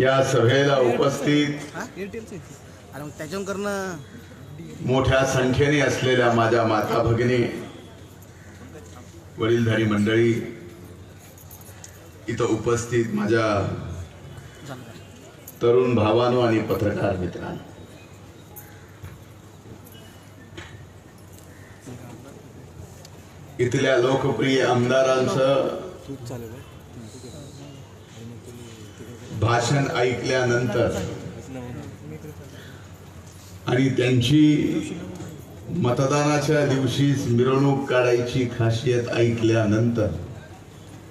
या सभेला उपस्थित मोठ्या संख्येने असलेल्या माझ्या माता भगिनी वडीलधारी मंडळी इथं उपस्थित माझ्या? तरुण भावानो आणि पत्रकार मित्रांनो. इथल्या लोकप्रिय आमदारांचं भाषण ऐकल्यानंतर आणि त्यांची मतदानाच्या दिवशीच मिरवणूक काढायची खासियत ऐकल्यानंतर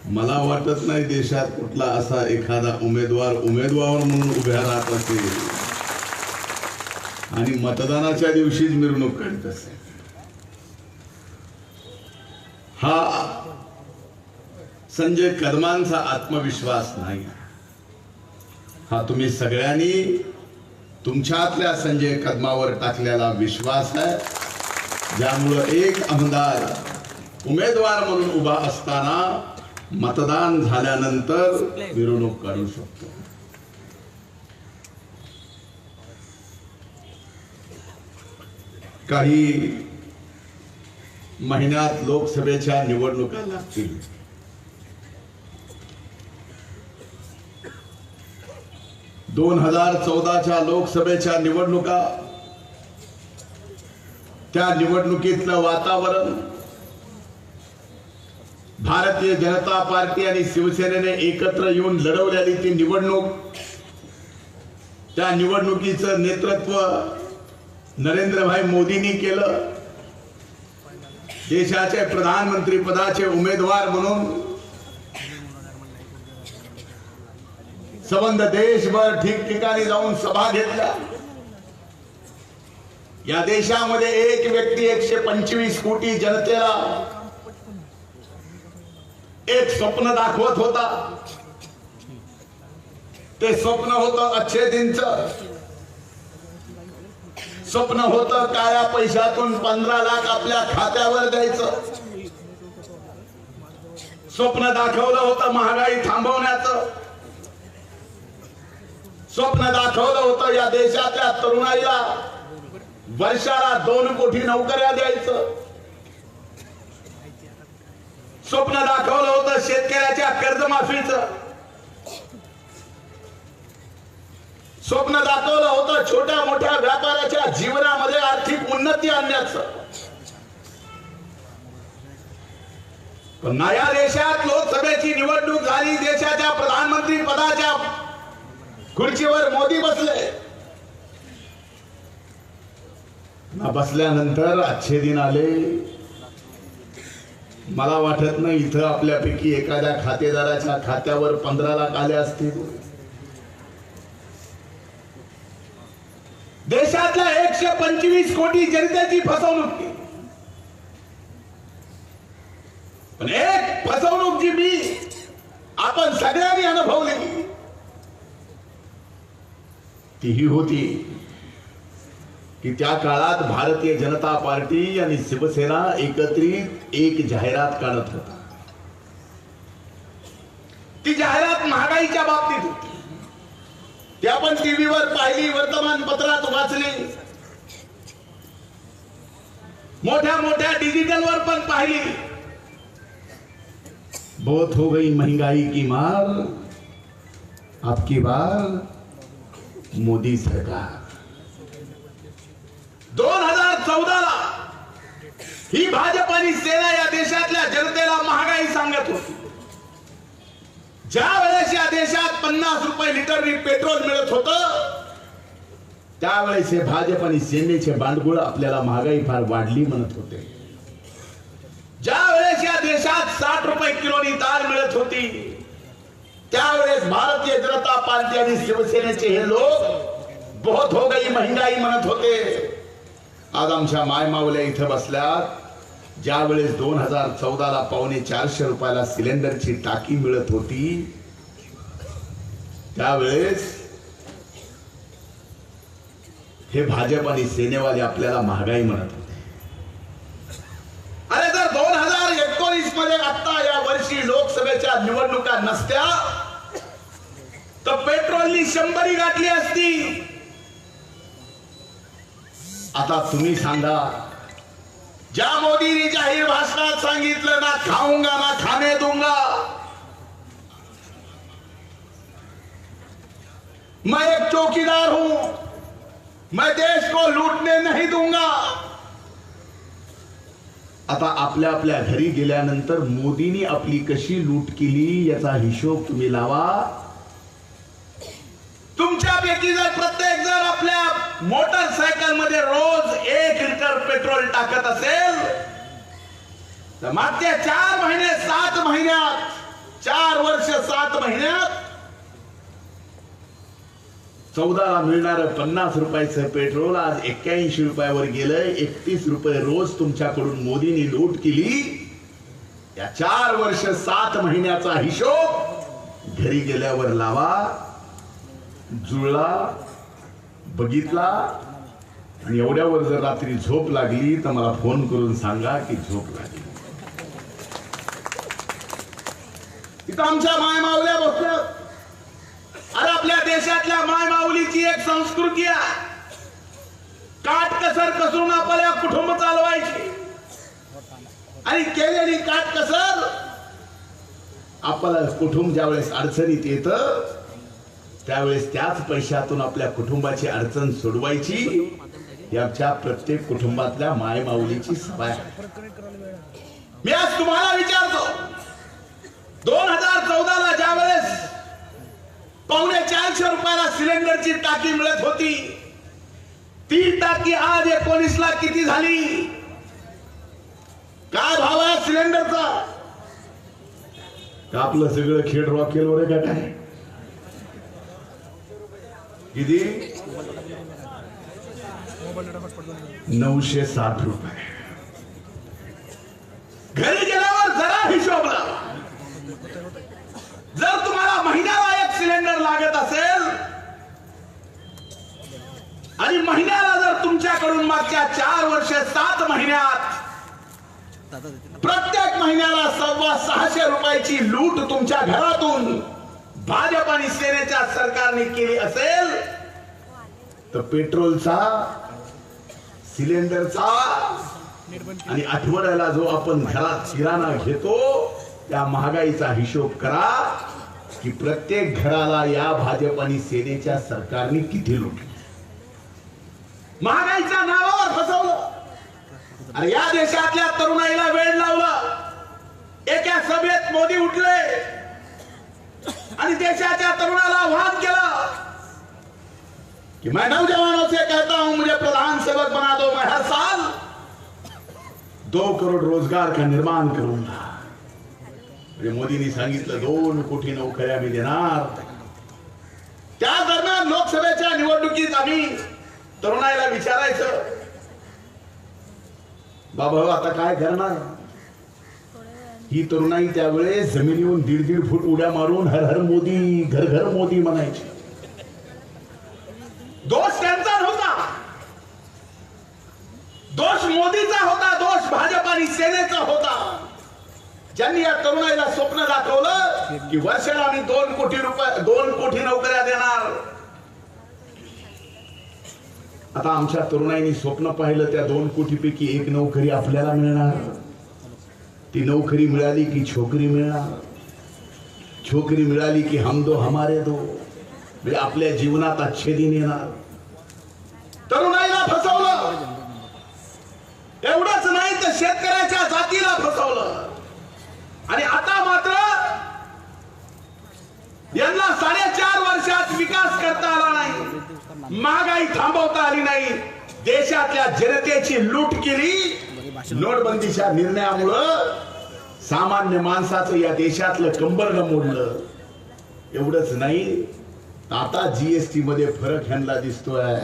मला वाटत नाही देशात कुठला असा एखादा उमेदवार उमेदवार म्हणून उभ्या राहत असेल. आणि मतदानाच्या दिवशीच मिरवणूक काढत असेल. हा संजय कदमांचा आत्मविश्वास नाही. हा तुम्ही सगळ्यांनी तुमच्यातल्या संजय कदमावर टाकलेला विश्वास आहे. ज्यामुळं एक आमदार उमेदवार म्हणून उभा असताना मतदान झाल्यानंतर मिरवणूक काढू शकतो. काही महिन्यात लोकसभेच्या निवडणुका लागतील. दोन हजार चौदाच्या लोकसभेच्या निवडणुका त्या निवडणुकीतलं वातावरण भारतीय जनता पार्टी आणि शिवसेनेने एकत्र येऊन लढवलेली ती निवडणूक त्या निवडणुकीचं नेतृत्व नरेंद्रभाई मोदींनी केलं. देशाचे प्रधानमंत्री पदाचे उमेदवार म्हणून संबंध देशभर ठिकठिकाणी जाऊन सभा घेतल्या. या देशामध्ये एक व्यक्ती एकशे पंचवीस कोटी जनतेला एक स्वप्न दाखवत होता. ते स्वप्न होत अच्छे दिनच स्वप्न होतं काळ्या पैशातून पंधरा लाख आपल्या खात्यावर द्यायचं. स्वप्न दाखवलं होतं महागाई थांबवण्याचं. स्वप्न दाखवलं होतं या देशातल्या तरुणाईला. वर्षाला दोन कोटी नोकऱ्या द्यायचं. स्वप्न दाखवलं होतं शेतकऱ्याच्या कर्जमाफीच. स्वप्न दाखवलं होतं छोट्या मोठ्या व्यापाऱ्याच्या जीवनामध्ये आर्थिक उन्नती आणण्याचं. पण नया देशात लोकसभेची निवडणूक झाली देशाच्या प्रधानमंत्री पदाच्या खुर्चीवर मोदी बसले. ना बसल्यानंतर अच्छे दिन आले. मला वाटत नाही इथं आपल्यापैकी एखाद्या खातेदाराच्या खात्यावर पंधरा लाख आले असतील. देशातल्या एकशे पंचवीस कोटी जनतेची फसवणूक केली. पण एक फसवणूक जी मी आपण सगळ्यांनी अनुभवली तीही होती की त्या काळात भारतीय जनता पार्टी आणि शिवसेना एकत्रित एक जाहिरात काढत होता. ती जाहिरात महागाईच्या बाबतीत होती. ती आपण टीव्हीवर पाहिली वर्तमानपत्रात वाचली. मोठ्या मोठ्या डिजिटलवर पण पाहिली. बहुत हो गई महंगाई की मार आपकी बार. मोदी सरकार. दोन हजार चौदाला ही भाजप आणि सेना या देशातल्या जनतेला महागाई सांगत होती. ज्या वेळेस या देशात पन्नास रुपये लिटरनी पेट्रोल मिळत होत त्यावेळेस हे भाजप आणि सेनेचे बांडगुळ आपल्याला महागाई फार वाढली म्हणत होते. ज्या वेळेस या देशात साठ रुपये किलोनी दाल मिळत होती त्यावेळेस भारतीय जनता पार्टी आणि शिवसेनेचे हे लोक बहुत हो गई महंगाई म्हणत होते. आज आमच्या मायमावल्या इथं बसल्यात. ज्या वेळेस दोन हजार चौदाला पावणे चारशे रुपयाला सिलेंडरची टाकी मिळत होती त्यावेळेस हे भाजप आणि सेनेवाले आपल्याला महागाई म्हणत होते. अरे जर दोन हजार एकोणीसमध्ये आता या वर्षी लोकसभेच्या निवडणुका नसत्या पेट्रोलनी शंभरी गाठली असती. आता तुम्ही सांगा ज्या मोदींनी जाहीर भाषणात सांगितलं ना खाऊंगा ना खाणे दूंगा मैं एक चौकीदार हूं मैं देश को लूटने नहीं दूंगा. आता आपल्या आपल्या घरी गेल्यानंतर मोदींनी आपली कशी लूट केली याचा हिशोब तुम्ही लावा. तुमच्यापैकी जर प्रत्येक जर आपल्या मोटरसायकलमध्ये रोज एक लिटर पेट्रोल टाकत असेल तर मागच्या चार महिने सात महिन्यात चार वर्ष सात महिन्यात चौदाला मिळणार पन्नास रुपयाचं पेट्रोल आज एक्क्याऐंशी रुपयावर गेलंय. एकतीस रुपये रोज तुमच्याकडून मोदींनी लूट केली. या चार वर्ष सात महिन्याचा हिशोब घरी गेल्यावर लावा. जुळला बघितला आणि एवढ्यावर जर रात्री झोप लागली तर मला फोन करून सांगा की झोप लागली. इथं आमच्या माय मावल्या बसल्या अरे आपल्या देशातल्या माय माऊलीची एक संस्कृती आहे. काटकसर कसून आपल्या कुटुंब चालवायची. आणि केलेली काटकसर आपलं कुटुंब ज्यावेळेस अडचणीत येत त्यावेळेस त्याच पैशातून आपल्या कुटुंबाची अडचण सोडवायची ही आमच्या प्रत्येक कुटुंबातल्या मायमाऊलीची सवय मी आज तुम्हाला विचारतो दोन हजार चौदाला ज्या वेळेस पावणे चारशे रुपयाला सिलेंडरची टाकी मिळत होती ती टाकी आज एकोणीस ला किती झाली? काय भाव आहे सिलेंडरचा? आपलं सगळं खेड रॉकेलवर आहे का काय? किती? नऊशे साठ रुपये. घरी गेल्यावर जरा हिशोबला जर तुम्हाला महिन्याला एक सिलेंडर लागत असेल आणि महिन्याला जर तुमच्याकडून मागच्या चार वर्ष सात महिन्यात प्रत्येक महिन्याला सव्वा सहाशे रुपयाची लूट तुमच्या घरातून भाजप आणि सेनेच्या सरकारने केली असेल तर पेट्रोलचा सिलेंडरचा आणि आठवड्याला जो आपण घरात किराणा घेतो त्या महागाईचा हिशोब करा की प्रत्येक घराला या भाजप आणि सेनेच्या सरकारने किती लुटले. महागाईच्या नावावर फसवलं. आणि या देशातल्या तरुणाईला वेळ लावला. एका सभेत मोदी उठले. आणि देशाच्या तरुणाला आव्हान केलं. कि मैं नौजवानों से कहता हूं मुझे प्रधान सेवक बना दो मैं हर साल. दो करोड रोजगार का निर्माण करूंगा. म्हणजे मोदींनी सांगितलं दोन कोटी नोकऱ्या मी देणार. त्या दरम्यान लोकसभेच्या निवडणुकीत आम्ही तरुणाईला विचारायचं. बाबा आता काय करणार? ही तरुणाई त्यावेळेस जमिनीहून दीड दीड फूट उड्या मारून हर हर मोदी घर घर मोदी म्हणायची. दोष त्यांचा नव्हता. दोष मोदीचा होता दोष भाजप आणि सेनेचा होता. ज्यांनी या तरुणाईला स्वप्न दाखवलं की वर्षाला आम्ही दोन कोटी रुपये दोन कोटी नोकऱ्या देणार. आता आमच्या तरुणाईनी स्वप्न पाहिलं त्या दोन कोटीपैकी एक नोकरी आपल्याला मिळणार. ती नोकरी मिळाली की छोकरी मिळणार. छोकरी मिळाली की हम दो हमारे दो. म्हणजे आपल्या जीवनात अच्छे येणार. तरुणाईला फसवलं. एवढंच नाही तर शेतकऱ्याच्या जातीला फसवलं. आणि आता मात्र यांना साडेचार वर्षात विकास करता आला नाही. महागाई थांबवता आली नाही. देशातल्या जनतेची लूट केली. नोटबंदीच्या निर्णयामुळं सामान्य माणसाचं या देशातलं कंबर गमोडलं एवढंच नाही आता जीएसटी मध्ये फरक ह्यांना दिसतोय.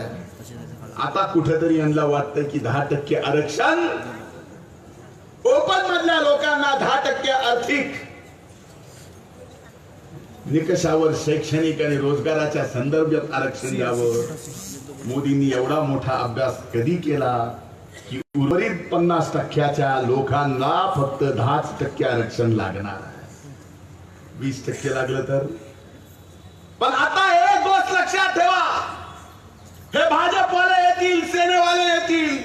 आता कुठेतरी यांना वाटतं की दहा टक्के आरक्षण ओपन मधल्या लोकांना दहा टक्के आर्थिक निकषावर शैक्षणिक आणि रोजगाराच्या संदर्भात आरक्षण द्यावं. मोदींनी एवढा मोठा अभ्यास कधी केला? की उर्वरित पन्नास टक्क्याच्या लोकांना फक्त दहाच टक्के आरक्षण लागणार आहे. वीस टक्के लागलं तर? पण आता हे गोष्ट लक्षात ठेवा. हे भाजपवाले येतील सेनेवाले येतील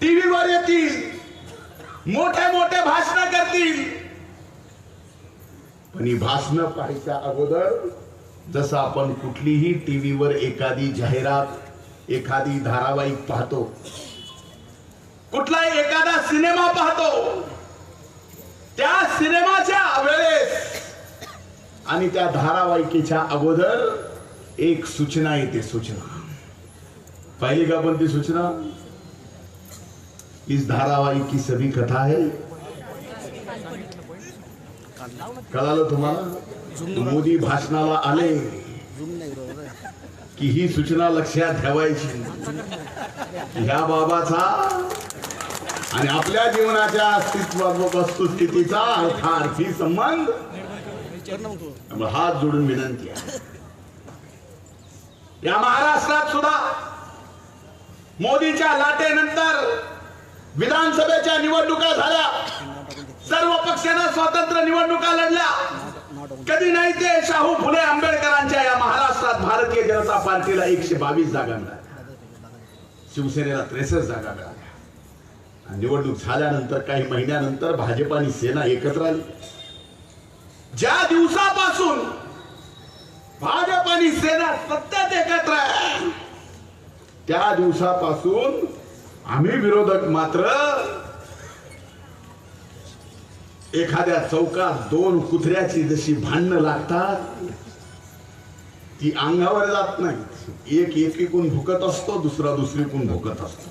टीव्हीवर येतील मोठे मोठे भाषण करतील. पण ही भाषण पाहायच्या अगोदर जसं आपण कुठलीही टीव्हीवर एखादी जाहिरात एखादी धारावाहिक पाहतो कुठलाही एखादा सिनेमा पाहतो त्या सिनेमाच्या वेळेस आणि त्या धारावाहिकेच्या अगोदर एक सूचना येते सूचना. पाहिली का पण ती सूचना? इस धारावाहिक की सभी कथा है कळालं तुम्हाला? मोदी भाषणाला आले की ही सूचना लक्षात ठेवायची. ह्या बाबाचा आणि आपल्या जीवनाच्या अस्तित्व वस्तुस्थितीचा अर्थार्थी संबंध. हात जोडून विनंती आहे. या महाराष्ट्रात सुद्धा मोदीच्या लाटेनंतर विधानसभेच्या निवडणुका झाल्या. सर्व पक्षांना स्वतंत्र निवडणुका लढल्या. कधी नाही ते शाहू फुले आंबेडकरांच्या या महाराष्ट्रात भारतीय जनता पार्टीला एकशे बावीस जागा मिळाल्या. शिवसेनेला त्रेसष्ट जागा मिळाल्या. निवडणूक झाल्यानंतर काही महिन्यानंतर भाजप आणि सेना एकत्र आली. ज्या दिवसापासून भाजप आणि सेना सत्यात एकत्र आहे त्या दिवसापासून आम्ही विरोधक मात्र एखाद्या चौकात दोन कुत्र्याची जशी भांडणं लागतात ती अंगावर जात नाही एक एकीकून भुकत असतो दुसरा दुसरीकून भुकत असतो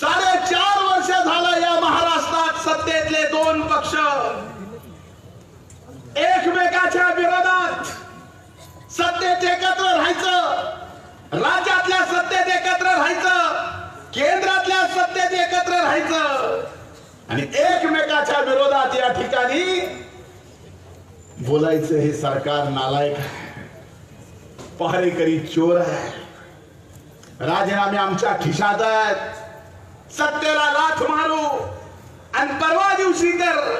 साडेचार वर्ष झालं या महाराष्ट्रात सत्तेतले दोन पक्ष एकमेकाच्या विरोधात सत्तेत एकत्र राहायचं राज्यातल्या सत्तेत एकत्र राहायचं केंद्रातल्या सत्तेत एकत्र राहायचं आणि एकमेकाच्या विरोधात या ठिकाणी बोलायचं हे सरकार नालायक आहे. पहारेकरी चोर आहे. राजीनामे आमच्या खिशात आहेत. सत्तेला लाथ मारू. तर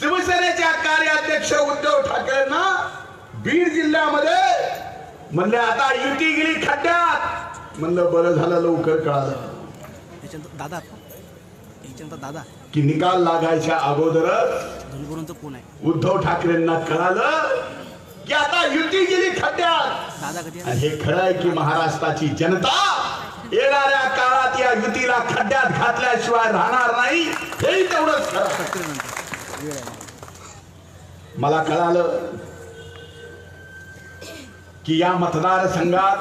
शिवसेनेच्या कार्याध्यक्ष उद्धव ठाकरेंना बीड जिल्ह्यामध्ये म्हणले आता युती गेली खड्ड्यात. म्हणलं बरं झालं लवकर कळालं. दादा दादा. की निकाल लागायच्या अगोदरच आहे? उद्धव ठाकरेंना कळालं की आता युती गेली खड्ड्यात. हे खरं आहे की महाराष्ट्राची जनता येणाऱ्या काळात या युतीला खड्ड्यात घातल्याशिवाय राहणार नाही. हे तेवढंच मला. कळालं की या मतदारसंघात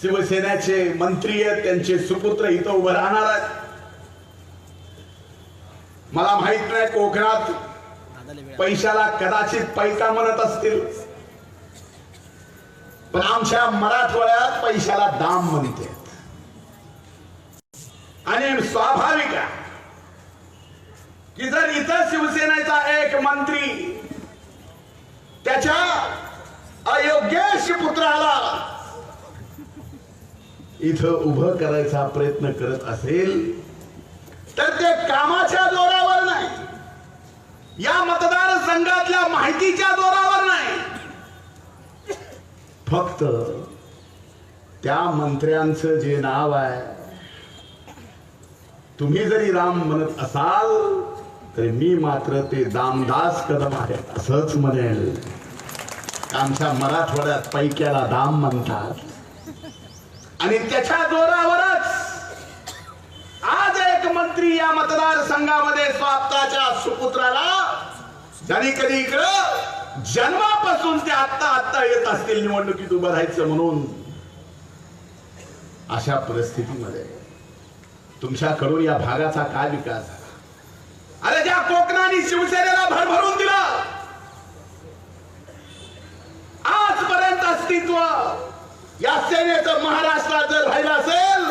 शिवसेनेचे मंत्री आहेत त्यांचे सुपुत्र इथं उभं राहणार आहेत. मला माहीत नाही कोकणात पैशाला कदाचित पैसा म्हणत असतील. पण आमच्या मराठवाड्यात पैशाला दाम म्हणते. आणि स्वाभाविक आहे की जर इथं शिवसेनेचा एक मंत्री त्याच्या अयोग्य पुत्राला इथं उभं करायचा प्रयत्न करत असेल तर ते कामाच्या जोरावर नाही. या मतदारसंघातल्या माहितीच्या जोरावर फक्त त्या मंत्र्यांचं जे नाव आहे तुम्ही जरी राम म्हणत असाल तरी मी मात्र ते दामदास कदम आहेत असंच म्हणेल. आमच्या मराठवाड्यात पैक्याला दाम म्हणतात. आणि त्याच्या जोरावरच आज एक मंत्री या मतदारसंघामध्ये स्वतःच्या सुपुत्राला ज्यांनी कधी इकडं जन्मापासून ते आत्ता आत्ता येत असतील निवडणुकीत उभं राहायचं म्हणून. अशा परिस्थितीमध्ये तुमच्याकडून या भागाचा काय विकास झाला? अरे ज्या कोकणाने शिवसेनेला भरभरून दिला आजपर्यंत अस्तित्व या सेनेचं महाराष्ट्रात जर राहिलं असेल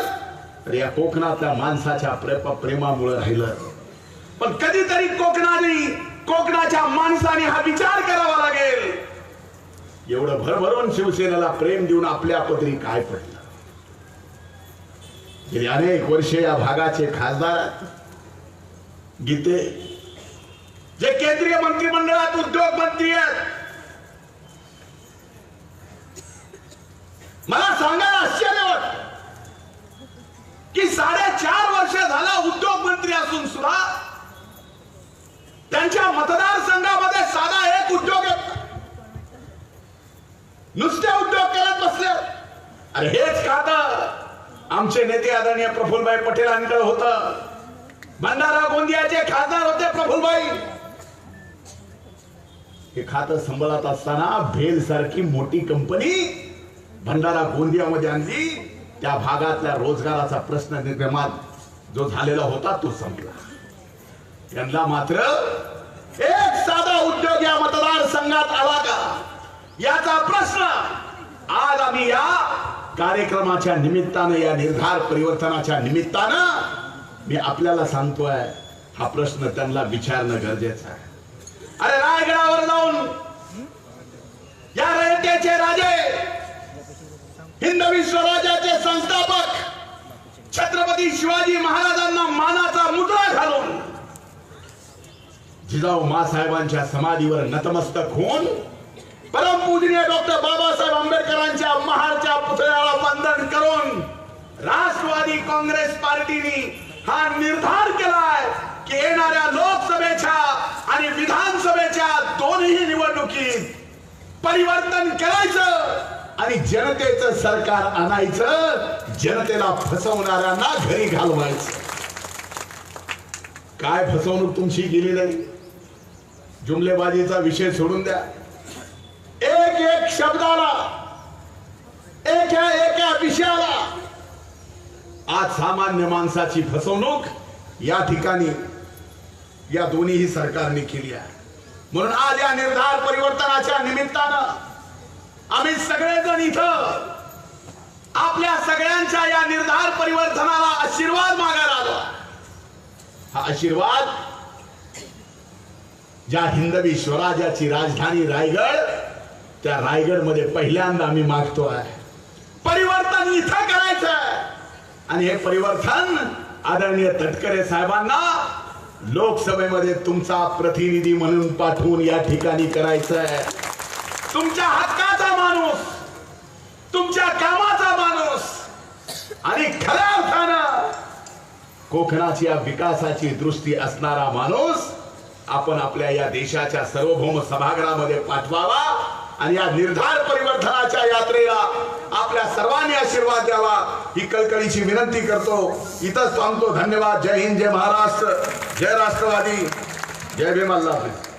तर या कोकणातल्या माणसाच्या प्रेमामुळे राहिलं. पण कधीतरी कोकणाने माणसाने हा विचार करावा लागेल. एवढं भरभरून शिवसेनेला प्रेम देऊन आपल्या पदरी काय पडलं? गेले अनेक वर्षे या भागाचे खासदार गीते जे केंद्रीय मंत्रिमंडळात उद्योग मंत्री आहेत. मला सांगायला आश्चर्य वाट की साडेचार वर्ष झाला उद्योग मंत्री असून सुद्धा त्यांच्या मतदारसंघामध्ये साधा एक उद्योग येत नुसते उद्योग करत बसले. अरे हेच खातं आमचे नेते आदरणीय प्रफुल्लभाई पटेलांकडे होत. भंडारा गोंदियाचे खासदार होते प्रफुल्लभाई. हे खातं सांभाळत असताना भेल सारखी मोठी कंपनी भंडारा गोंदियामध्ये आणली. त्या भागातल्या रोजगाराचा प्रश्न निर्माण जो झालेला होता तो संपला. यांना मात्र एक साधा उद्योग या मतदारसंघात आला का? याचा प्रश्न आज आम्ही या कार्यक्रमाच्या निमित्तानं या निर्धार परिवर्तनाच्या निमित्तानं मी आपल्याला सांगतोय हा प्रश्न त्यांना विचारणं गरजेचं आहे. अरे रायगडावर जाऊन या रयतेचे राजे हिंदवी स्वराज्याचे संस्थापक छत्रपती शिवाजी महाराजांना मानाचा मुद्रा घालून जिजाऊ मासाहेबांच्या समाधीवर नतमस्तक होऊन परमपूजनीय डॉक्टर बाबासाहेब आंबेडकरांच्या महारच्या पुतळ्याला वंदन करून राष्ट्रवादी काँग्रेस पार्टीने हा निर्धार केलाय की येणाऱ्या लोकसभेच्या आणि विधानसभेच्या दोन्ही निवडणुकीत परिवर्तन करायचं आणि जनतेचं सरकार आणायचं जनतेला फसवणाऱ्यांना घरी घालवायचं. काय फसवणूक तुमची गेली नाही? जुमलेबाजीचा विषय सोडून द्या. एक एक शब्दाला एका एका विषयाला आज सामान्य माणसाची फसवणूक या ठिकाणी या दोन्हीही सरकारने केली आहे. म्हणून आज या निर्धार परिवर्तनाच्या निमित्तानं आम्ही सगळेजण इथं आपल्या सगळ्यांच्या या निर्धार परिवर्तनाला आशीर्वाद मागायला आलो हा आशीर्वाद ज्या हिंदवी स्वराज्याची राजधानी रायगड त्या रायगडमध्ये पहिल्यांदा आम्ही मागतो आहे. परिवर्तन इथं करायचं आहे. आणि हे परिवर्तन आदरणीय तटकरे साहेबांना लोकसभेमध्ये तुमचा प्रतिनिधी म्हणून पाठवून या ठिकाणी करायचं आहे. तुमच्या हक्काचा माणूस तुमच्या कामाचा माणूस आणि खऱ्या अर्थानं कोकणाची या विकासाची दृष्टी असणारा माणूस आपण आपल्या या देशाच्या सार्वभौम सभागृहामध्ये पाठवावा आणि या निर्धार परिवर्तनाच्या यात्रेला आपल्या सर्वांनी आशीर्वाद द्यावा. ही कळकळीची विनंती करतो. इथंच सांगतो धन्यवाद. जय हिंद जय महाराष्ट्र. जय राष्ट्रवादी. जय भीमल्ला हाफिज.